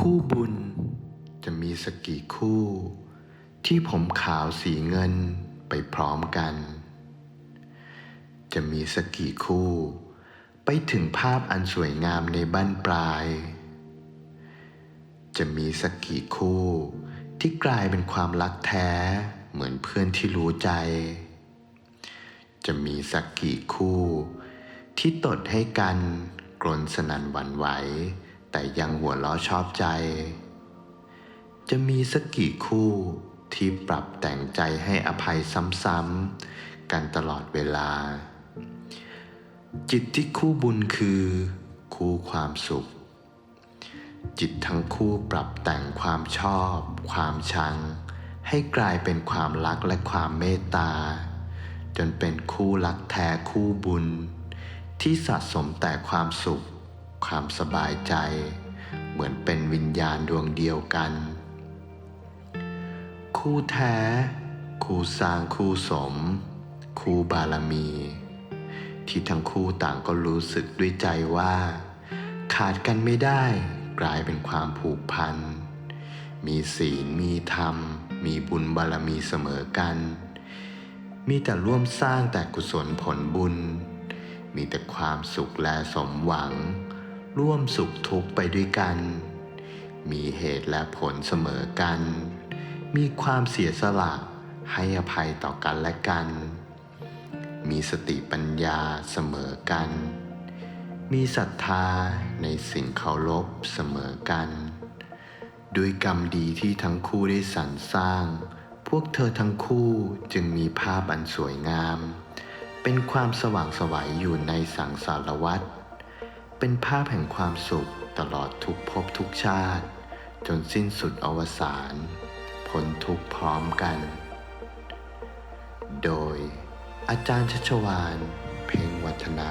คู่บุญจะมีสักกี่คู่ ที่ผมขาวสีเงินไปพร้อมกัน จะมีสักกี่คู่ ไปถึงภาพอันสวยงามในบั้นปลาย จะมีสักกี่คู่ที่กลายเป็นความรักแท้เหมือนเพื่อนที่รู้ใจ จะมีสักกี่คู่ ที่ตดให้กันกลนสนันหวั่นไหว แต่ยังหัวเราะชอบใจ จะมีสักกี่คู่ที่ปรับแต่งใจให้อภัยซ้ำๆกันตลอดเวลา จิตที่คู่บุญคือ คู่ความสุข จิตทั้งคู่ปรับแต่งความชอบ ความชัง ให้กลายเป็นความรักและความเมตตา จนเป็นคู่รักแท้คู่บุญ ที่สะสมแต่ความสุข ความสบายใจ เหมือนเป็นวิญญาณดวงเดียวกัน คู่แท้ คู่สร้างคู่สม คู่บารมี ที่ทั้งคู่ต่างก็รู้สึกด้วยใจว่า ขาดกันไม่ได้กลายเป็นความผูกพัน มีศีลมีธรรม มีบุญบารมีเสมอกัน มีแต่ร่วมสร้างแต่กุศลผลบุญ มีแต่ความสุขและสมหวัง ร่วมสุขทุกข์ไปด้วยกัน มีเหตุและผลเสมอกัน มีความเสียสละให้อภัยต่อกันและกัน มีสติปัญญาเสมอกัน มีศรัทธาในสิ่งเคารพเสมอกัน ด้วยกรรมดีที่ทั้งคู่ได้สรรสร้าง พวกเธอทั้งคู่จึงมีภาพอันสวยงาม เป็นความสว่างสวัยอยู่ในสังสารวัฏ เป็นภาพแห่งความสุขตลอดทุกภพทุกชาติ จนสิ้นสุดอวสานพ้นทุกพร้อมกัน โดยอาจารย์ชัชวาน เพ่งวัฒนะ